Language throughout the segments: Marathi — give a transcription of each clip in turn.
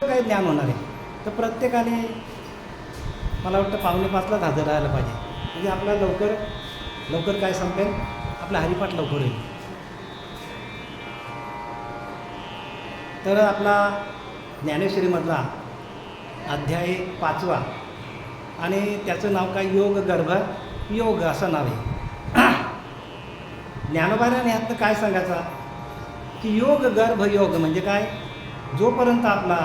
काय ज्ञान होणार आहे. तर प्रत्येकाने मला वाटतं पावणे पाचलाच हजर राहायला पाहिजे. म्हणजे आपला लवकर लवकर काय संपेल? आपला हरिपाठ लवकर होईल. तर आपला ज्ञानेश्वरीमधला अध्याय पाचवा आणि त्याचं नाव काय? योग गर्भ योग असं नाव आहे. ज्ञानोबाऱ्याने ह्यातनं काय सांगायचं? की योग गर्भ योग म्हणजे काय? जोपर्यंत आपला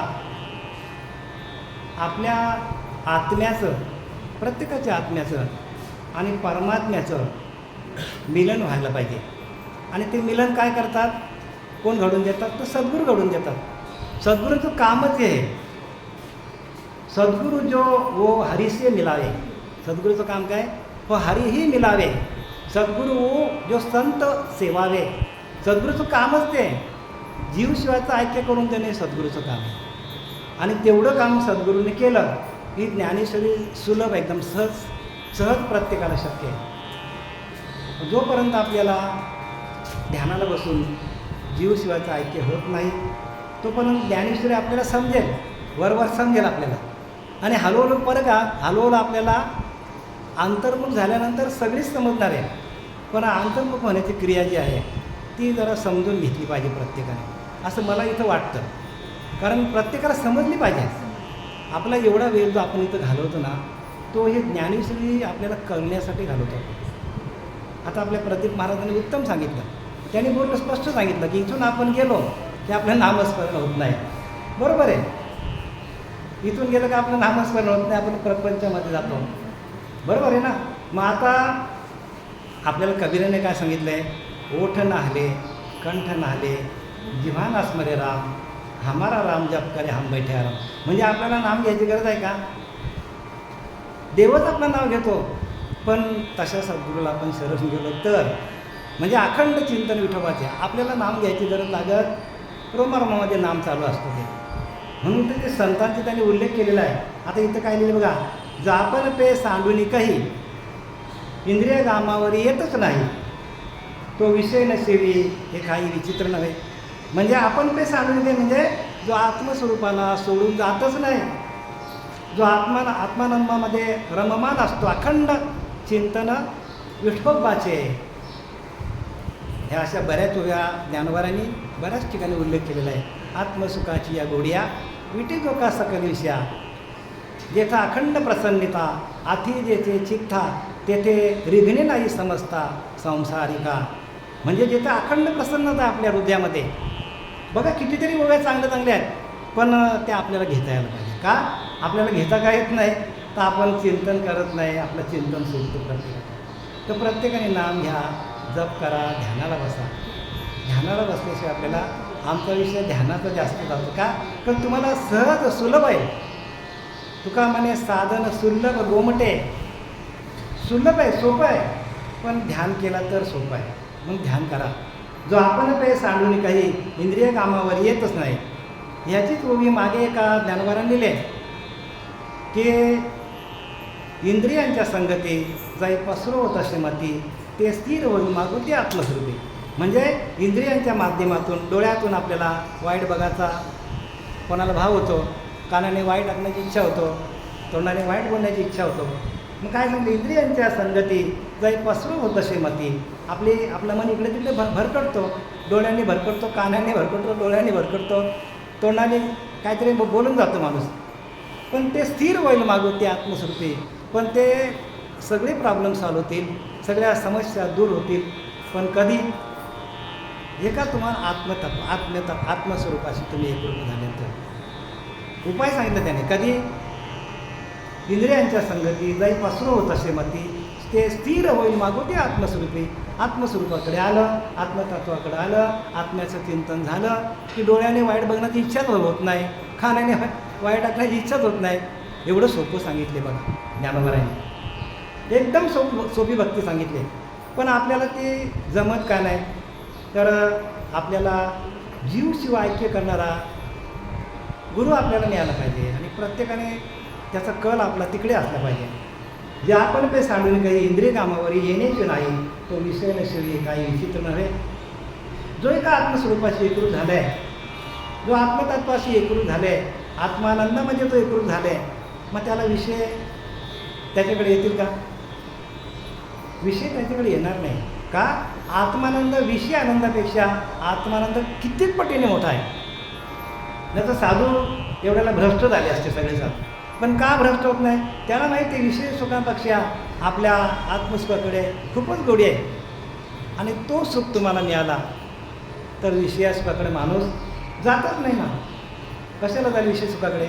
आपल्या आत्म्याचं प्रत्येकाच्या आत्म्याचं आणि परमात्म्याचं मिलन व्हायला पाहिजे. आणि ते मिलन काय करतात? कोण घडून देतात? तर सद्गुरू घडून देतात. सद्गुरूचं कामच हे. सद्गुरू सद्गुरु जो वो हरिशी मिलावे. सद्गुरूचं काम काय? हो हरी ही मिलावे. सद्गुरू वो जो संत सेवावे. सद्गुरूचं कामच ते. जीवशिवायचं ऐक्य करून देणे सद्गुरूचं काम आहे. आणि तेवढं काम सद्गुरूने केलं की ज्ञानेश्वरी सुलभ एकदम सहज सहज प्रत्येकाला शक्य आहे. जोपर्यंत आपल्याला ध्यानाला बसून जीवशिवायचं ऐक्य होत नाही तोपर्यंत ज्ञानेश्वरी आपल्याला समजेल वरवर समजेल आपल्याला. आणि हळूहळू परत का हळूहळू आपल्याला अंतर्मुख झाल्यानंतर सगळीच समजणार आहे. पण अंतर्मुख होण्याची क्रिया जी आहे ती जरा समजून घेतली पाहिजे प्रत्येकाने. असं मला इथं वाटतं. कारण प्रत्येकाला समजली पाहिजे. आपला एवढा वेळ जो आपण इथं घालवतो ना तो हे ज्ञानेश्वरी आपल्याला कळण्यासाठी घालवतो. आता आपल्या प्रदीप महाराजांनी उत्तम सांगितलं. त्यांनी बोललं स्पष्ट सांगितलं की इथून आपण गेलो की आपलं नामस्मरण होत नाही. बरोबर आहे. इथून गेलं का आपलं नामस्मरण होत नाही आपण प्रपंचामध्ये जातो. बरोबर आहे ना? मग आता आपल्याला कबीराने काय सांगितलं आहे ओठ नाहले कंठ नाहले जिव्हा नास्मरे राम. हमारा राम जप करे हम बैठे राम। म्हणजे आपल्याला नाम घ्यायची गरज आहे का? देवच आपलं नाव घेतो. पण तशा सद्गुरूला आपण शरण गेलो तर? म्हणजे अखंड चिंतन विठोबाचे आपल्याला नाम घ्यायची गरज लागत? रोमारोमामध्ये नाम चालू असतो ते. म्हणून ते ते संतांचे त्यांनी उल्लेख केलेला आहे. आता इथं काय लिहिलं बघा? जापन पे सांडूनी काही. इंद्रिय गामावर येतच नाही. तो विषय नसेवी हे काही विचित्र नव्हे. म्हणजे आपण ते सांगून दे म्हणजे जो आत्मस्वरूपाला सोडून जातच नाही. जो आत्मा आत्मानंदामध्ये रममान असतो अखंड चिंतन विठोबाचे. ह्या अशा बऱ्याच वेळा ज्ञानवारांनी बऱ्याच ठिकाणी उल्लेख केलेला आहे. आत्मसुखाची या गोड्या विटी जोका सकल विषया जेथा अखंड प्रसन्नता आधी जेथे चित्ता तेथे रिघणे नाही समजता संसारिका. म्हणजे जेथे अखंड प्रसन्नता आपल्या हृदयामध्ये बघा कितीतरी गोव्या चांगल्या चांगल्या आहेत पण त्या आपल्याला घेता यायला पाहिजे. का? आपल्याला घेता काय येत नाही? तर आपण चिंतन करत नाही आपलं चिंतन सोडतो प्रत्येक तर प्रत्येकाने नाम घ्या जप करा ध्यानाला बसा. ध्यानाला बसल्याशिवाय आपल्याला आमचा विषय ध्यानाचा जास्त जातो का? कारण तुम्हाला सहज सुलभ आहे. तुका म्हणे साधन सुलभ गोमटे. सुलभ आहे सोपं आहे पण ध्यान केला तर सोपं आहे. मग ध्यान करा. जो आपण काही सांडून काही इंद्रिय कामावर येतच नाही ह्याचीच ओवी मागे एका ज्ञानवरांनी लिहिले की इंद्रियांच्या संगती जाई पसरवत असे मती ते स्थिर होऊन मागू ते आत्मस्वरूपी. म्हणजे इंद्रियांच्या माध्यमातून डोळ्यातून आपल्याला वाईट बघायचा कोणाला भाव होतो कानाने वाईट ऐकण्याची इच्छा होतो तोंडाने वाईट बोलण्याची इच्छा होतो मग काय झालं इंद्रियांच्या संगती जाई पसरू होत असे मती आपली आपलं मन इकडे तिकडे भर भरकडतो डोळ्यांनी भरकटतो कानाने भरकटतो डोळ्यांनी भरकडतो तोंडाने काहीतरी बोलून जातो माणूस. पण ते स्थिर होईल मागू ते आत्मस्वरूपी. पण ते सगळे प्रॉब्लेम सॉल्व होतील सगळ्या समस्या दूर होतील. पण कधी? हे का तुम्हाला आत्मतप आत्मतप आत्मस्वरूपाशी तुम्ही एकरूप झाल्यानंतर उपाय सांगितलं त्याने. कधी? इंद्रियांच्या संगती जाई होत असे मती ते स्थिर होईल मागोटे आत्मस्वरूपी. आत्मस्वरूपाकडे आलं आत्मतत्वाकडे आलं आत्म्याचं चिंतन झालं की डोळ्याने वाईट बघण्याची इच्छाच होत नाही खाण्याने वाईट टाकण्याची इच्छाच होत नाही. एवढं सोपं सांगितले बघा ज्ञानोबराने एकदम सोप सोपी भक्ती सांगितली. पण आपल्याला ते जमत का नाही? तर आपल्याला जीव शिव ऐक्य करणारा गुरु आपल्याला मिळाला पाहिजे. आणि प्रत्येकाने त्याचा कल आपला तिकडे असला पाहिजे. जे आपण ते सांडून काही इंद्रिय कामावर येण्याचे नाही तो विषय नसेल काही विचित्र नव्हे. जो एका आत्मस्वरूपाशी एकरूप झाला आहे जो आत्मतत्वाशी एकरूप झाले आत्मानंद म्हणजे तो एकरूप आहे मग त्याला विषय त्याच्याकडे येतील का? विषय त्याच्याकडे येणार नाही. का? आत्मानंद विषय आनंदापेक्षा आत्मानंद कित्येक पटीने मोठा आहे. नाही तर साधू एवढ्याला भ्रष्ट झाले असते सगळेजण. पण का भ्रष्ट होत नाही? त्याला माहिती ते विषय सुखापेक्षा आपल्या आत्मसुखाकडे खूपच गोडी आहे. आणि तो सुख तुम्हाला मिळाला तर विषयासुखाकडे माणूस जातच नाही ना. कशाला जाईल विषय सुखाकडे?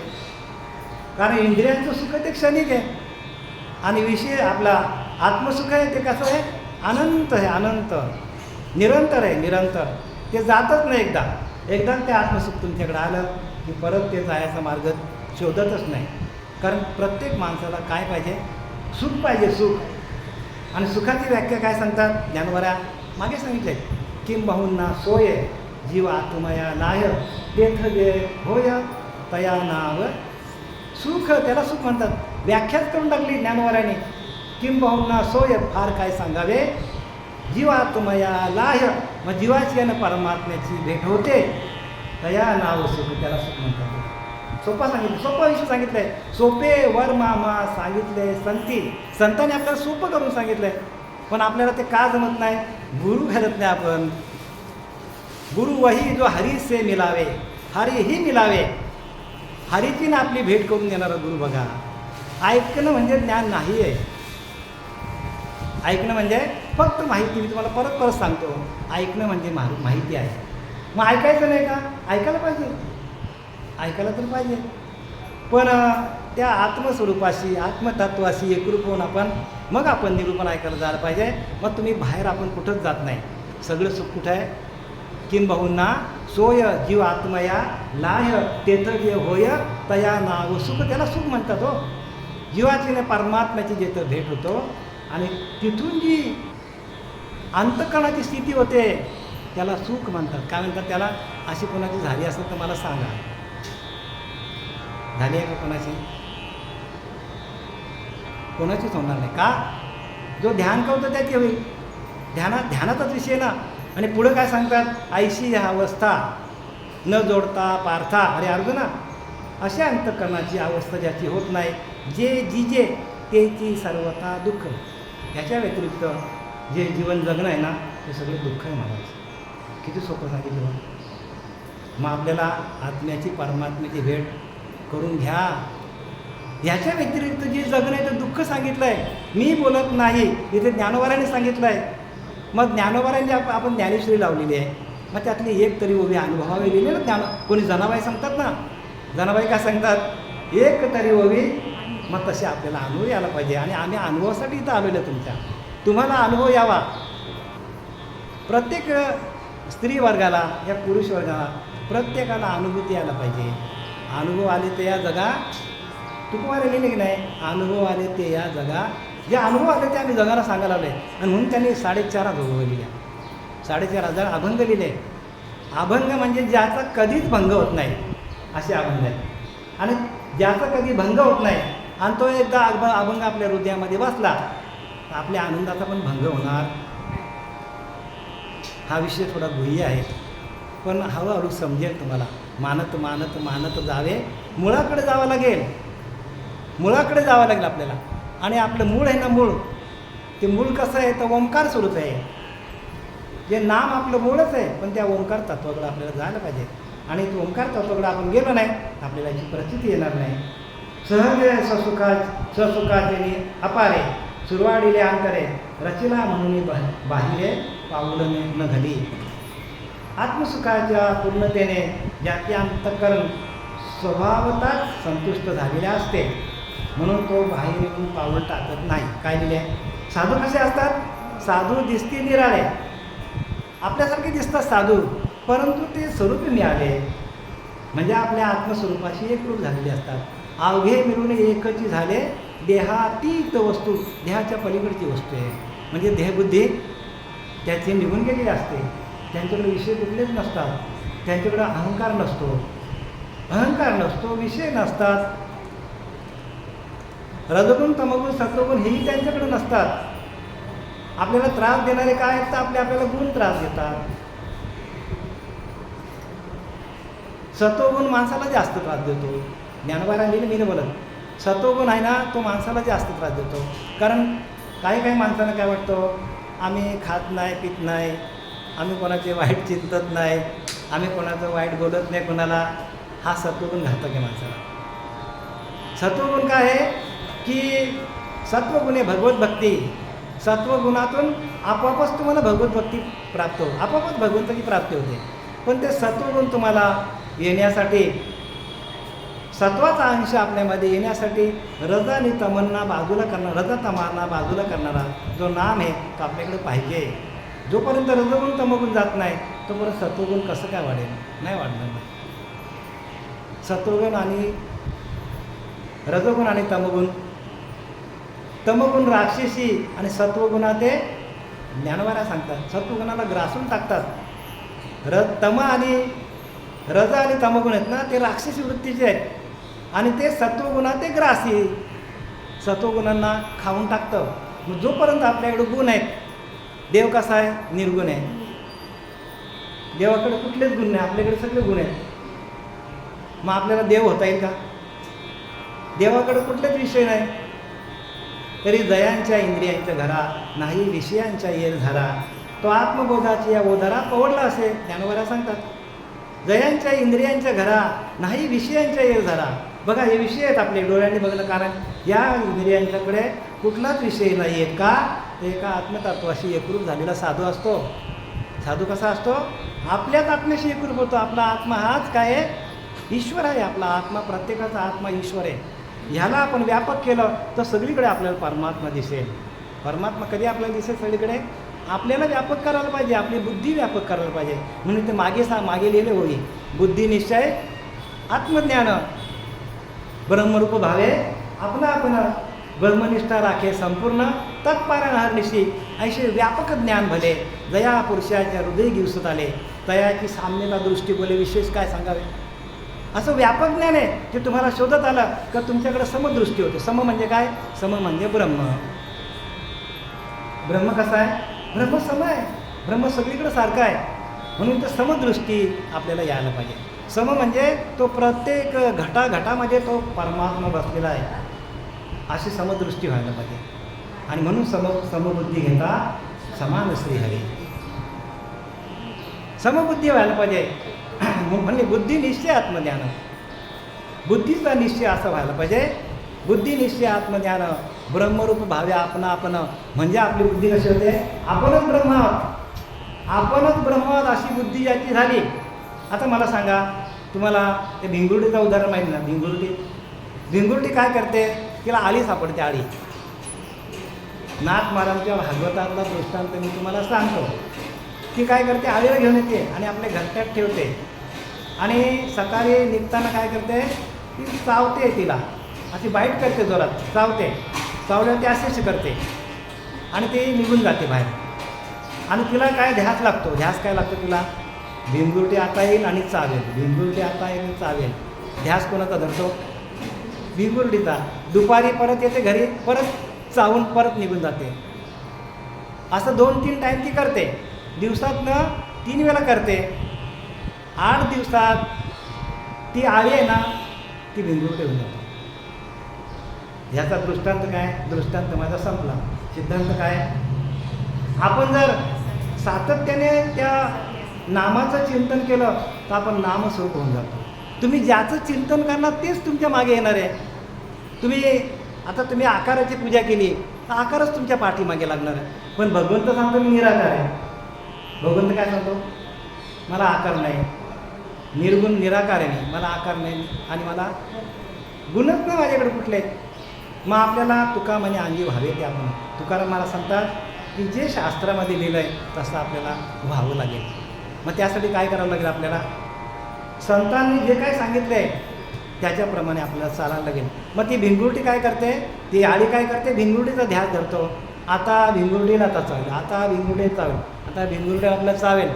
कारण इंद्रियांचं सुख ते क्षणिक आहे. आणि विषय आपला आत्मसुख आहे ते कसं आहे? अनंत आहे अनंत. निरंतर आहे निरंतर. ते जातच नाही एकदा. एकदा ते आत्मसुख तुमच्याकडे आलं की परत ते जायचा मार्ग शोधतच नाही. कारण प्रत्येक माणसाला काय पाहिजे? सुख पाहिजे सुख. आणि सुखाची व्याख्या काय सांगतात? ज्ञानवऱ्या मागे सांगितले किंबहुना सोय जीव आत्मया लाय तेथ जे होय तया नाव. सुख त्याला सुख म्हणतात. व्याख्याच करून टाकली ज्ञानवराने किंबहुना सोय फार काय सांगावे? जीवात्मया लाह्य मग जीवाची आणि परमात्म्याची भेट होते. तया नाव सुख त्याला सुख म्हणतात. सोपा सांगितलं सोपा विषय सांगितलंय. सोपे वर मामा सांगितले संती. संतांनी आपल्याला सोपं करून सांगितलंय. पण आपल्याला ते का जमत नाही? गुरु घालत नाही आपण. गुरु वही जो हरी से मिलावे हरी ही मिलावे. हरीची ना आपली भेट करून देणारा गुरु बघा. ऐकणं म्हणजे ज्ञान नाही आहे ऐकणं म्हणजे फक्त माहिती. मी तुम्हाला परत परत सांगतो. ऐकणं म्हणजे मा माहिती आहे. मग ऐकायचं नाही का? ऐकायला पाहिजे. ऐकायला तर पाहिजे. पण त्या आत्मस्वरूपाशी आत्मतत्वाशी एकरूप होऊन आपण मग आपण निरूपण ऐकायला जायला पाहिजे. मग तुम्ही बाहेर आपण कुठंच जात नाही. सगळं सुख कुठं आहे? किंबहुना सोय जीव आत्मया लाय तेथ होय तया नाव सुख. त्याला सुख म्हणतात हो. जीवाची परमात्म्याची जिथं भेट होतो आणि तिथून जी अंतकरणाची स्थिती होते त्याला सुख म्हणतात. काय म्हणतात त्याला? अशी कोणाची झाली असेल तर मला सांगा. झाली आहे का कोणाची? कोणाचीच होणार नाही. का? जो ध्यान करतो त्याची होईल ध्यानात ध्यानाचाच विषय ना. आणि पुढं काय सांगतात? आईशी ह्या अवस्था. न जोडता पार्था. अरे अर्जुना अशा अंतकरणाची अवस्था ज्याची होत नाही जे जिजे तेची सर्वता दुःख. ह्याच्या व्यतिरिक्त जे जीवन जगणं आहे ना ते सगळं दुःख आहे महाराज किती सोपं सांगितलं. मग आपल्याला आत्म्याची परमात्म्याची भेट करून घ्या. ह्याच्या व्यतिरिक्त जे जगण्याचं आहे दुःख सांगितलं आहे मी बोलत नाही इथे ज्ञानोबाराने सांगितलं आहे मग ज्ञानोबारांनी आप आपण ज्ञानेश्वरी लावलेली आहे. मग त्यातली एक तरी ओवी अनुभवावी लिहिली ना ज्ञान कोणी जनाबाई सांगतात ना? जनाबाई काय सांगतात? एक तरी ओवी मग तसे आपल्याला अनुभव यायला पाहिजे. आणि आम्ही अनुभवासाठी इथं आलेलो तुमच्या. तुम्हाला अनुभव यावा. प्रत्येक स्त्री वर्गाला या पुरुष वर्गाला प्रत्येकाला अनुभूती यायला पाहिजे. अनुभव आले ते या जगा. तुकमारे लिहिले की नाही? अनुभव आले ते या जगा. जे अनुभव आले ते आम्ही जगाला सांगायला लावले आणि म्हणून त्यांनी साडेचार अनुभव लिहिल्या साडेचार हजार अभंग लिहिले. अभंग म्हणजे ज्याचा कधीच भंग होत नाही. असे अभंग आहे आणि ज्याचा कधी भंग होत नाही आणि तो एकदा अभ अभंग आपल्या हृदयामध्ये बसला तर आपल्या आनंदाचा पण भंग होणार. हा विषय थोडा गुह्य आहे. पण हळूहळू समजेल तुम्हाला. मानत मानत मानत जावे. मुळाकडे जावं लागेल. मुळाकडे जावं लागेल आपल्याला. आणि आपलं मूळ आहे ना मूळ. ते मूळ कसं आहे? तर ओंकार स्वरूप आहे. जे नाम आपलं मूळच आहे पण त्या ओंकार तत्वाकडे आपल्याला जायला पाहिजे. आणि ते ओंकार तत्वाकडे आपण गेलो नाही आपल्याला याची परिस्थिती येणार नाही. सहज ससुखा ससुखाचे अपारे सुरवाडीले अंतरे रचिला म्हणून बा- बाहिरे पाऊल न घडी. आत्मसुखाच्या पूर्णतेने ज्याचे अंतकरण स्वभावताच संतुष्ट झालेले असते. म्हणून तो बाहेर येऊन पाऊल टाकत नाही. काय लिहिले साधू कसे असतात? साधू दिसते निराळे. आपल्यासारखे दिसतात साधू परंतु ते स्वरूप मिळाले म्हणजे आपल्या आत्मस्वरूपाशी एकरूप झालेले असतात. अवघे मिळून एकची झाले देहातीत वस्तू देहाच्या पलीकडची वस्तू आहे. म्हणजे देहबुद्धी त्याची निघून गेलेली असते. त्यांच्याकडे विषय कुठलेच नसतात. त्यांच्याकडे अहंकार नसतो. अहंकार नसतो विषय नसतात. रजगुण तमगुण सत्वगुण हेही त्यांच्याकडे नसतात. आपल्याला त्रास देणारे काय आहेत तर आपले आपल्याला गुण त्रास देतात. सत्वगुण माणसाला जास्त त्रास देतो. ज्ञानबारांनी मी बोलत. सत्वगुण आहे ना तो माणसाला जास्त त्रास देतो. कारण काही काही माणसांना काय वाटतं? आम्ही खात नाही पित नाही. आम्ही कोणाचे वाईट चिंतत नाही. आम्ही कोणाचं वाईट बोलत नाही कोणाला हा सत्वगुण घातक आहे माणसाला सत्वगुण काय आहे? की सत्वगुण आहे भगवत भक्ती. सत्वगुणातून आपोआपच तुम्हाला भगवत भक्ती प्राप्त हो आपोआपच भगवंताची प्राप्ती होते. पण ते सत्वगुण तुम्हाला येण्यासाठी सत्वाचा अंश आपल्यामध्ये येण्यासाठी रजा आणि तमन्ना बाजूला करणार रजा तमांना बाजूला करणारा जो नाम आहे तो आपल्याकडे पाहिजे. जोपर्यंत रजगुण तमगुण जात नाही तोपर्यंत सत्वगुण कसं काय वाढेल? नाही वाढणार नाही सत्वगुण आणि रजगुण आणि तमगुण. तमगुण राक्षसी आणि सत्वगुणा ते ज्ञानवाऱ्या सांगतात. सत्वगुणाला ग्रासून टाकतात. र तम आणि रज आणि तमगुण आहेत ना ते राक्षसी वृत्तीचे आहेत. आणि ते सत्वगुणा ते ग्रासी. सत्वगुणांना खाऊन टाकतं. मग जोपर्यंत आपल्याकडे गुण आहेत देव कसा आहे? निर्गुण आहे. देवाकडे कुठलेच गुण नाही आपल्याकडे सगळे गुण आहेत. मग आपल्याला देव होता येईल का? देवाकडे कुठलेच विषय नाही. तरी जयांच्या इंद्रियांच्या घरा नाही विषयांच्या येर झाला तो आत्मबोधाची या बोधारा पवडला असे ज्ञानवरा सांगतात. जयांच्या इंद्रियांच्या घरा नाही विषयांच्या येर झाला बघा हे विषय आहेत आपले डोळ्यांनी बघलं कारण. या इंद्रियांच्याकडे कुठलाच विषय नाही आहे का? एका आत्मतत्वाशी एकरूप झालेला साधू असतो. साधू कसा असतो? आपल्याच आत्म्याशी एकरूप होतो. आपला आत्मा हाच काय आहे? ईश्वर आहे आपला आत्मा. प्रत्येकाचा आत्मा ईश्वर आहे. ह्याला आपण व्यापक केलं तर सगळीकडे आपल्याला परमात्मा दिसेल. परमात्मा कधी आपल्याला दिसेल सगळीकडे? आपल्याला व्यापक करायला पाहिजे. आपली बुद्धी व्यापक करायला पाहिजे. म्हणून ते मागे सा मागे लिहिले होई बुद्धी निश्चय आत्मज्ञान. ब्रह्मरूप भावे आपला आपण ब्रह्मनिष्ठा राखे संपूर्ण तत्पारण हरनिशी ऐसे व्यापक ज्ञान भले दया पुरुषाच्या हृदय दिवसात आले. तयाची साम्यता दृष्टी बोले विशेष काय सांगावे? असं व्यापक ज्ञान आहे ते तुम्हाला शोधत आलं का तुमच्याकडे समदृष्टी होते. सम म्हणजे काय? सम म्हणजे ब्रह्म. ब्रह्म कसा आहे? ब्रह्म सम आहे. ब्रह्म सगळीकडे सारखं आहे. म्हणून तर समदृष्टी आपल्याला यायला पाहिजे. सम म्हणजे तो प्रत्येक घटाघटामध्ये तो परमात्मा बसलेला आहे. अशी समदृष्टी व्हायला पाहिजे. आणि म्हणून सम समबुद्धी घेता समान स्त्री हवी. समबुद्धी व्हायला पाहिजे. म्हणजे बुद्धी निश्चय आत्मज्ञान. बुद्धीचा निश्चय असं व्हायला पाहिजे. बुद्धी निश्चय आत्मज्ञान ब्रह्मरूप भावे आपण आपण. म्हणजे आपली बुद्धी कशी होते? आपणच ब्रह्म आहोत. आपणच ब्रह्म आहोत अशी बुद्धी ज्याची झाली. आता मला सांगा तुम्हाला ते भिंगुर्डीचं उदाहरण माहिती ना? भिंगुर्टी भिंगुर्टी काय करते? तिला आळी सापडते आळी नाथ महाराजच्या भागवतातला दृष्टांत मी तुम्हाला सांगतो. ती काय करते? आळीला घेऊन येते आणि आपल्या घरट्यात ठेवते. आणि सकाळी निघताना काय करते? ती चावते तिला. अशी बाईट करते जोरात. चावते. चावल्यावर ती असेच करते. आणि ती निघून जाते बाहेर. आणि तिला काय ध्यास लागतो? ध्यास काय लागतो तिला? भिंगुरटी आता येईल आणि चावेल. भिंगुरटी आता येईल आणि चावेल. ध्यास कोणाचा धरतो? भिंगुरटीचा दुपारी परत येते घरी परत चावून परत निघून जाते. असं दोन तीन टाईम ती करते. दिवसातनं तीन वेळा करते. आठ दिवसात ती आली आहे ना ती भिंगुरटी होऊन जाते. ह्याचा दृष्टांत काय? दृष्टांत माझा संपला. सिद्धांत काय? आपण जर सातत्याने त्या नामाचं चिंतन केलं तर आपण नामस्वरूप होऊन जातो. तुम्ही ज्याचं चिंतन करणार तेच तुमच्या मागे येणार आहे. तुम्ही आता तुम्ही आकाराची पूजा केली तर आकारच तुमच्या पाठीमागे लागणार आहे. पण भगवंत सांगतो मी निराकार आहे. भगवंत काय सांगतो? मला आकार नाही. निर्गुण निराकार आहे मी. मला आकार नाही आणि मला गुणच नाही माझ्याकडे कुठले. मग आपल्याला तुका म्हणजे अंगी व्हावे ते आपण. तुकाराम मला सांगतात की जे शास्त्रामध्ये लिहिलं आहे तसं आपल्याला व्हावं लागेल. मग त्यासाठी काय करावं लागेल आपल्याला? संतांनी जे काय सांगितलं आहे त्याच्याप्रमाणे आपल्याला चालायला लागेल. मग ती भिंगुरटी काय करते? ती आळी काय करते? भिंगुरटीचा ध्यास धरतो. आता भिंगुरटीला आता चावेल आता भिंगुरटी चावेल आता भिंगुरटी आपल्याला चावेल.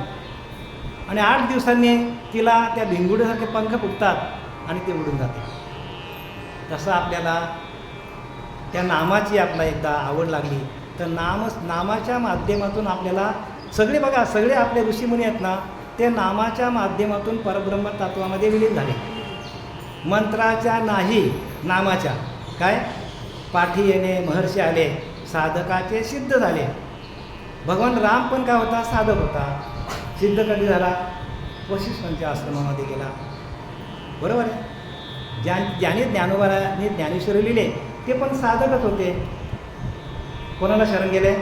आणि आठ दिवसांनी तिला त्या भिंगुडीसारखे पंख फुटतात आणि ते उडून जाते. तसं आपल्याला त्या नामाची आपला एकदा आवड लागली. तर नाम नामाच्या माध्यमातून आपल्याला सगळे बघा सगळे आपले ऋषीमुनी आहेत ना ते नामाच्या माध्यमातून परब्रह्म तत्वामध्ये विलीन झाले. मंत्राच्या नाही नामाच्या. काय? पाठी येणे महर्षी आले साधकाचे सिद्ध झाले. भगवान राम पण काय होता? साधक होता. सिद्ध कधी झाला? वशिष्ठांच्या आश्रमामध्ये गेला. बरोबर आहे? ज्या ज्याने ज्ञानोबाराने ज्ञानेश्वरी लिहिले ते पण साधकच होते. कोणाला शरण गेले?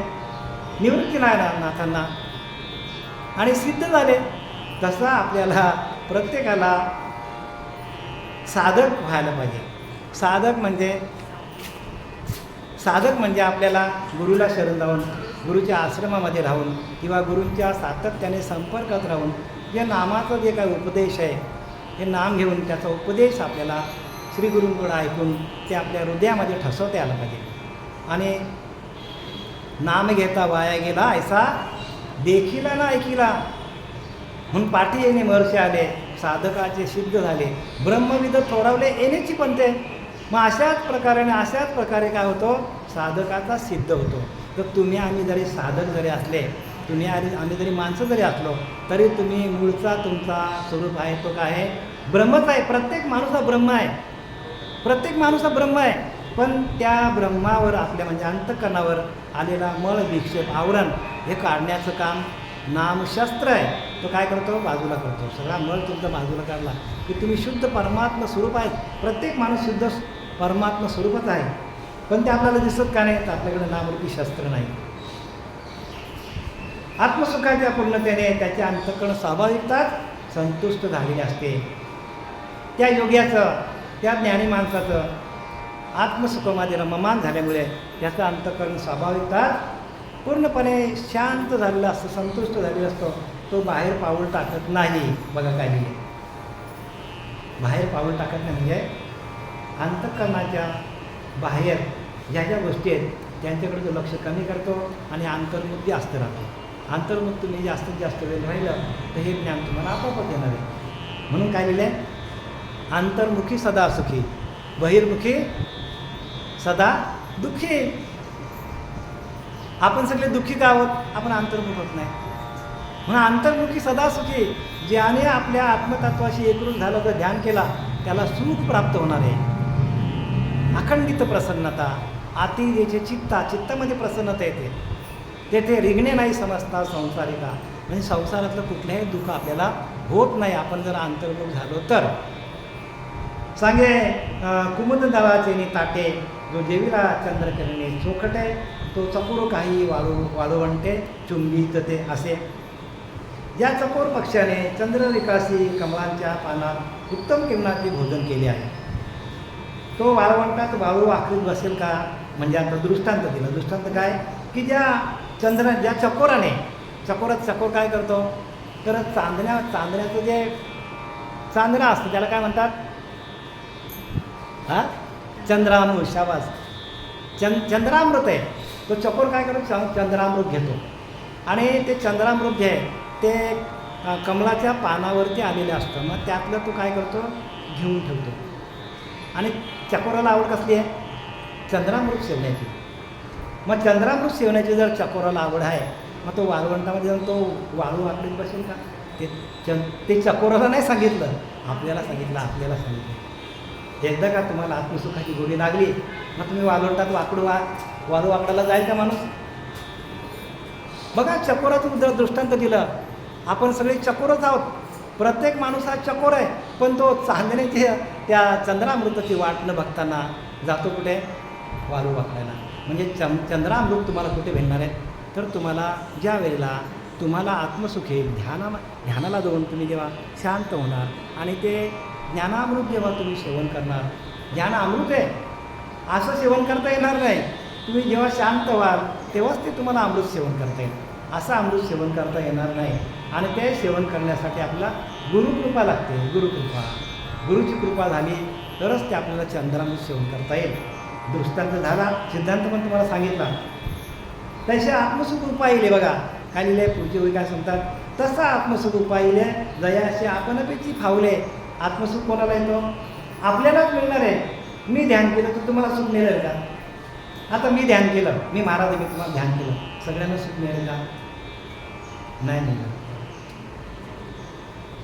निवृत्ती नाथांना आणि सिद्ध झाले. तसा आपल्याला प्रत्येकाला साधक व्हायला पाहिजे. साधक म्हणजे साधक म्हणजे आपल्याला गुरुला शरण जाऊन गुरुच्या आश्रमामध्ये राहून किंवा गुरूंच्या सातत्याने संपर्कात राहून जे नामाचं जे काही उपदेश आहे हे नाम घेऊन त्याचा उपदेश आपल्याला श्री गुरूंकडं ऐकून ते आपल्या हृदयामध्ये ठसवता आलं पाहिजे. आणि नाम घेता वाया गेला ऐसा देखिला ना ऐकिला. म्हणून पाठी येणे महर्षी आले साधकाचे सिद्ध झाले ब्रह्मविद थोरावले येण्याची पण ते मग अशाच प्रकारे अशाच प्रकारे काय होतो? साधकाचा सिद्ध होतो. तर तुम्ही आम्ही जरी साधक जरी असले तुम्ही आधी आम्ही जरी माणसं जरी असलो तरी तुम्ही मूळचा तुमचा स्वरूप आहे तो काय आहे? ब्रह्मच आहे. प्रत्येक माणूस हा ब्रह्म आहे. प्रत्येक माणूस हा ब्रह्म आहे. पण त्या ब्रह्मावर आपल्या म्हणजे अंतकरणावर आलेला मळ विक्षेप आवरण हे काढण्याचं काम नामशस्त्र आहे. तो काय करतो? बाजूला करतो. सगळा मळ तुमचा बाजूला काढला की तुम्ही शुद्ध परमात्मा स्वरूप आहेत. प्रत्येक माणूस शुद्ध परमात्मा स्वरूपच आहे. पण ते आपल्याला दिसत का नाही तर आपल्याकडे नामरूपी शस्त्र नाही. आत्मसुखाच्या पूर्णतेने त्याचे अंतकरण स्वाभाविकताच संतुष्ट झालेले असते. त्या योग्याचं त्या ज्ञानी माणसाचं आत्मसुखामध्ये रममान झाल्यामुळे त्याचं अंतकरण स्वाभाविकताच पूर्णपणे शांत झालेला असतो संतुष्ट झालेला असतो. तो बाहेर पाऊल टाकत नाही. बघा काय लिहिले बाहेर पाऊल टाकत नाही. म्हणजे अंतकरणाच्या बाहेर ज्या ज्या गोष्टी आहेत त्यांच्याकडे तो लक्ष कमी करतो आणि अंतर्मुख जास्त राहतो. अंतर्मुख तुम्ही जास्तीत जास्त वेळ राहिलं तर हे ज्ञान तुम्हाला आपोआपच येणार आहे. म्हणून काय लिहिलं आहे अंतर्मुखी सदा सुखी बहिर्मुखी सदा दुःखी. आपण सगळे दुःखी का आहोत आपण अंतर्मुख होत नाही. म्हणून अंतर्मुखी सदा सुखी ज्याने आपल्या आत्मतत्वाशी एकरूप झालं तर ध्यान केला त्याला सुख प्राप्त होणार आहे. अखंडित प्रसन्नता आती चित्ता चित्तामध्ये प्रसन्नता येते. तेथे रिगणे नाही समजता संसारिका. म्हणजे संसारातलं कुठल्याही दुःख आपल्याला होत नाही आपण जर अंतर्मुख झालो तर. सांगे कुमुद दवाचे ताटे जो देवीला चंद्रकिरणे चोखटे तो चकोर काही वाळू वाळवंटे चुंबीत ते असे. या चकोर पक्षाने चंद्रविकासी कमळांच्या पानात उत्तम किरणाचे भोजन केले आहे. तो वाळवंटात वाळू आखरीत बसेल का? म्हणजे आता दृष्टांत दिलं. दृष्टांत काय? की ज्या चंद्र ज्या चकोराने चकोरात चकोर काय करतो? तर चांदण्या चांदण्याचं जे चांदणं असतं त्याला काय म्हणतात? हां? चंद्रामृत शाबास. चंद चंद्रामृत आहे. तो चकोर काय करतो? चं- चंद्रामृत घेतो. आणि ते चंद्रामृत जे आहे ते कमलाच्या पानावरती आलेलं असतं. मग त्यातलं तो काय करतो? घेऊन ठेवतो. आणि चकोराला आवड कसली आहे? चंद्रामृत सेवण्याची मग चंद्रामृत सेवण्याची जर चकोराला आवड आहे मग तो वाळवंटामध्ये जाऊन तो वाळू वाकडी बसेल का? ते चं ते चकोराला नाही सांगितलं. आपल्याला सांगितलं आपल्याला सांगितलं. एकदा का तुम्हाला आत्मसुखाची गोडी लागली मग तुम्ही वाळवंटात वाकडू वा वाळू वाकडाला जाईल का माणूस? बघा चकोराचं जर दृष्टांत दिलं आपण सगळे चकोरच आहोत. प्रत्येक माणूस हा चकोर आहे पण तो चांदण्याची त्या चंद्रामृताची वाट न बघताना जातो कुठे? वाळू वाकडायला म्हणजे चं चंद्रामृत तुम्हाला कुठे भेटणार आहे? तर तुम्हाला ज्या वेळेला तुम्हाला आत्मसुख येईल ध्याना ध्यानाला जाऊन तुम्ही जेव्हा शांत होणार आणि ते ज्ञानामृत जेव्हा तुम्ही सेवन करणार ज्ञान अमृत आहे असं सेवन करता येणार नाही. तुम्ही जेव्हा शांत व्हाल तेव्हाच ते तुम्हाला अमृत सेवन करता येईल. असं अमृत सेवन करता येणार नाही. आणि ते सेवन करण्यासाठी आपला गुरुकृपा लागते गुरुकृपा. गुरुची कृपा झाली तरच ते आपल्याला चंद्रामृत सेवन करता येईल. दृष्टांत झाला सिद्धांत पण तुम्हाला सांगितला. तसे आत्मसुख उपाय येईल बघा. काय लिहिले? पुढचे ओळी काय सांगतात. तसा आत्मसुख उपाय येईल जयाशी आपणपेची फावले. आत्मसुख कोणाला येतो? आपल्यालाच मिळणार आहे. मी ध्यान केलं तर तुम्हाला सुख मिळेल का? आता मी ध्यान केलं. मी महाराज मी तुम्हाला ध्यान केलं. सगळ्यांना सुख मिळेल का? नाही मिळणार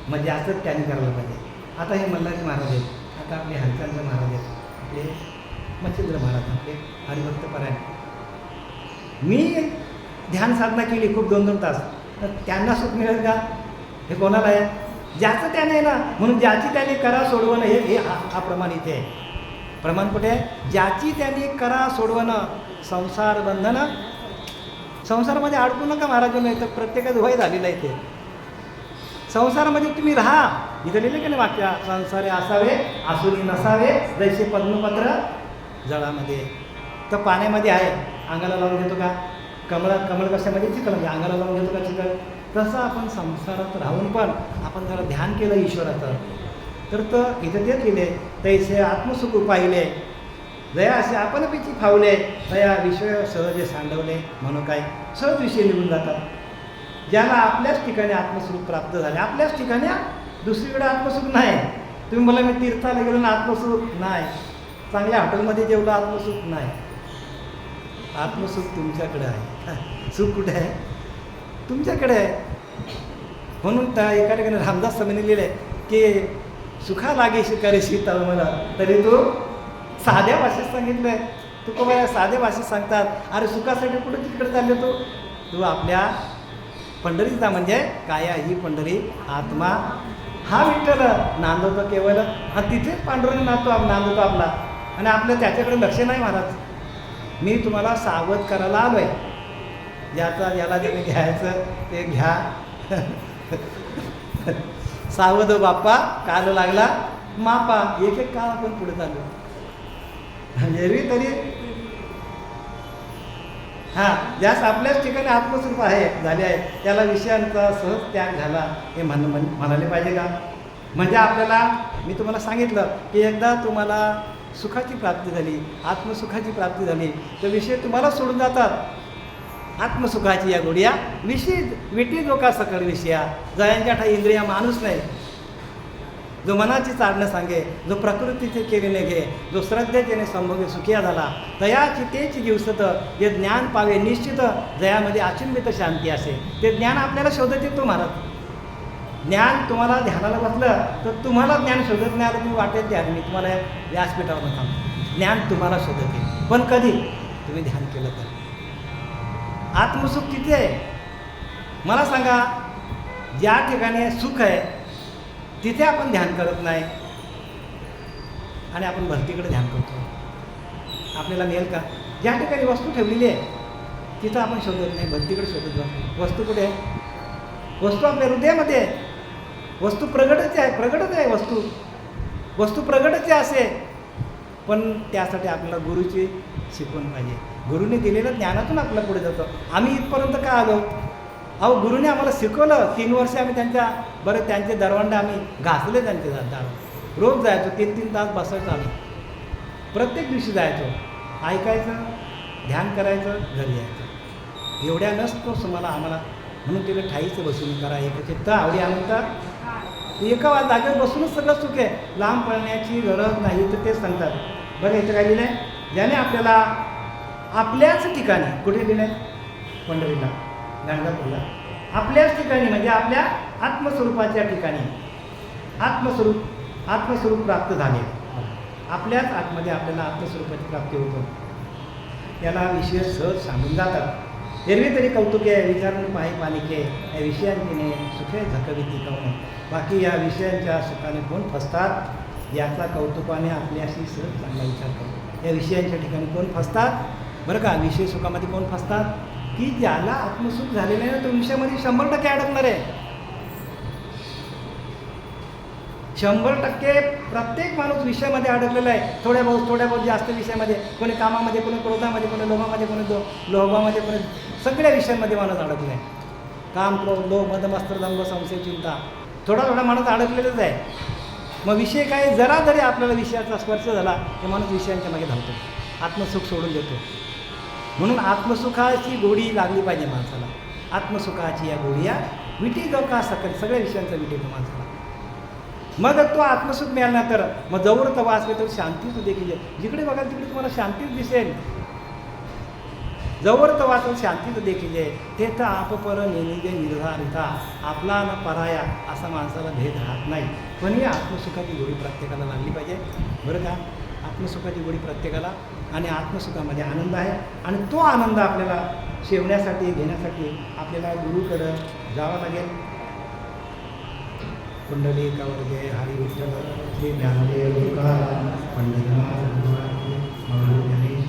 म्हणजे असंच त्याने करायला पाहिजे. आता हे मल्हारी महाराज आहेत. आता आपले हरचंद्र महाराज आहेत. आपले मच्छिंद्र महाराज आपले हरिभक्त परायण. मी ध्यान साधना केली खूप दोन दोन तास. तर त्यांना सुख मिळेल का? हे कोणाला आहे? ज्याचं त्याने ना म्हणून ज्याची त्याने करा सोडवणं हे हे हा प्रमाण इथे आहे. प्रमाण कुठे आहे? ज्याची त्यांनी करा सोडवणं संसार बंधनं संसारामध्ये अडकू नका महाराज नाही तर प्रत्येकाचं वय झालेलं आहे ते. संसारामध्ये तुम्ही राहा. इथं लिहिले की नाही वाक्य संसारे असावे आसुरी नसावे जैसे पद्मपत्र जळामध्ये. तर पाण्यामध्ये आहे. अंगाला लावून घेतो का? कमळा कमळ कशामध्ये चिखल म्हणजे अंगाला लावून घेतो का चिखल तसं आपण संसारात राहून पण आपण जरा ध्यान केलं ईश्वराचं. तर तो इथं ते लिहिले तैसे आत्मसुख पाहिले. दया असे आपण पिची फावले दया विषय सहजे सांडवले म्हणून काय सहज विषय निघून जातात. ज्याला आपल्याच ठिकाणी आत्मस्वरूप प्राप्त झाले आपल्याच ठिकाणी दुसरीकडे आत्मसुख नाही. तुम्ही मला मी तीर्थाला गेलो ना आत्मसुख नाही. चांगल्या हॉटेलमध्ये जेवलं आत्मसुख नाही. आत्मसुख तुमच्याकडे आहे. सुख कुठे आहे? तुमच्याकडे आहे. म्हणून त्या एका ठिकाणी रामदास स्वामीने लिहिले की सुखा लागे शिकारे शीतल मला तरी तू साध्या भाषेत सांगितलंय. तू कोणा साध्या भाषेत सांगतात? अरे सुखासाठी कुठं तिकडे चालले तू? तू आपल्या पंढरीचा म्हणजे काया ही पंढरी आत्मा. हा विठ्ठल नांदवतो केवळ हा तिथेच पांडुरंग नांदतो नांदवतो आपला. आणि आपलं त्याच्याकडे लक्ष नाही महाराज मी तुम्हाला सावध करायला आलो आहे ज्याचा ज्याला ज्याने घ्यायचं ते घ्या. सावध हो बाप्पा काल लागला. मापा एक एक काळ आपण पुढे चाललो. एरवी तरी. हां ज्यास आपल्याच ठिकाणी आत्मस्वरूप आहे झाले आहे त्याला विषयांचा सहज त्याग झाला हे म्हण म्हण म्हणाले पाहिजे का? म्हणजे आपल्याला मी तुम्हाला सांगितलं की एकदा तुम्हाला सुखाची प्राप्ती झाली आत्मसुखाची प्राप्ती झाली तर विषय तुम्हाला सोडून जातात. आत्मसुखाची या गुडिया विषय विटी जो का सकळ विषया जयांच्या ठाई इंद्रिया माणूस नाही. जो मनाची चालणं सांगे जो प्रकृतीचे केलेले घे जो श्रद्धेने संभोगे सुखिया झाला तयाची तेच दिवसत जे ज्ञान पावे निश्चित जयामध्ये अचिंबित शांती असे. ते ज्ञान आपल्याला शोधत येतो महाराज. ज्ञान तुम्हाला ध्यानाला बसलं तर तुम्हाला ज्ञान शोधत नाही आलं तुम्ही वाटेल ध्यान मी तुम्हाला व्यासपीठावर सांगतो ज्ञान तुम्हाला शोधत येईल. पण कधी? तुम्ही ध्यान केलं तर. आत्मसुख किती आहे. मला सांगा ज्या ठिकाणी सुख आहे तिथे आपण ध्यान करत नाही. आणि आपण भरतीकडे ध्यान करतो. आपल्याला मिळेल का? ज्या ठिकाणी वस्तू ठेवलेली आहे तिथं आपण शोधत नाही. भरतीकडे शोधत जातो वस्तू कुठे आहे? वस्तू आपल्या हृदयामध्ये आहे. वस्तू प्रगटच आहे प्रगटच आहे वस्तू. वस्तू प्रगटच आहे असे. पण त्यासाठी आपल्याला गुरुची शिकवण पाहिजे. गुरुने दिलेलं ज्ञानातून आपल्याला पुढे जातो. आम्ही इथपर्यंत का आलो? अहो गुरुने आम्हाला शिकवलं. तीन वर्ष आम्ही त्यांच्या बरं त्यांचे दरवांडे आम्ही घासले त्यांचे दार रोज जायचो तीन तीन तास बसायचो आम्ही. प्रत्येक दिवशी जायचो. ऐकायचं ध्यान करायचं घरी यायचं. एवढ्या नसतो तुम्हाला आम्हाला. म्हणून तिला ठाईचं बसून करा. एक चित्त आवडी आणतात एका वा- जागेवर बसूनच सगळं सुख आहे. लांब पळण्याची गरज नाही तर तेच सांगतात. बरं याचं काय लिहिलं आहे ज्याने आपल्याला आपल्याच ठिकाणी कुठे लिहिलं आहे पंढरीला गाणगापूरला आपल्याच ठिकाणी म्हणजे आपल्या आत्मस्वरूपाच्या ठिकाणी. आत्मस्वरूप आत्मस्वरूप प्राप्त झाले. आपल्याच आतमध्ये आपल्याला आत्मस्वरूपाची प्राप्ती होतो. याला विषय सहज सांगून जातात. एरवी तरी कौतुके विचारून पाही पालिके या विषयांतीने सुखे झकविती कवणे बाकी या विषयांच्या सुखाने कोण फसतात? याचा कौतुकाने आपल्याशी सहज चांगला विचार करतो. या विषयांच्या ठिकाणी कोण फसतात? बरं का विषय सुखामध्ये कोण फसतात? की ज्याला आत्मसुख झालेलं आहे ना तो विषयामध्ये शंभर टक्के अडकणार आहे. शंभर टक्के प्रत्येक माणूस विषयामध्ये अडकलेला आहे. थोड्या बहुत थोड्या बहुत जास्त विषयामध्ये कोणी कामामध्ये कोणी क्रोधामध्ये कोणी लोभामध्ये कोणी दो लोभामध्ये कोणी सगळ्या विषयांमध्ये माणूस अडकला आहे. काम क्रोध लोभ मदमस्त्र दंग संशय चिंता थोडा थोडा माणूस अडकलेलाच आहे. मग विषय काय जरा जरी आपल्याला विषयाचा स्पर्श झाला तर माणूस विषयांच्या मागे धावतो. आत्मसुख सोडून देतो. म्हणून आत्मसुखाची गोडी लागली पाहिजे माणसाला. आत्मसुखाची या गोडिया विटी जाऊ का सकल सगळ्या विषयांचा विटी तो माणसाला. मग तो आत्मसुख मिळाला तर मग जवळ तवा असले तर शांतीच देखील आहे. जिकडे बघाल तिकडे तुम्हाला शांतीच दिसेल. जवळ तर वाचून शांतीच देखील आहे ते तर आपपर निनिजे निर्धारिता आपला न पराया असा माणसाला भेद राहत नाही. पण ही आत्मसुखाची गोडी प्रत्येकाला लागली पाहिजे. बरं का? आत्मसुखाची गोडी प्रत्येकाला आणि आत्मसुखामध्ये आनंद आहे. आणि तो आनंद आपल्याला शेवण्यासाठी घेण्यासाठी आपल्याला गुरुकडं जावं लागेल. कुंडली कवर्गे हरी विठ्ठल श्री ज्ञानदेव तुकाराम पंढरीनाथ गणेश,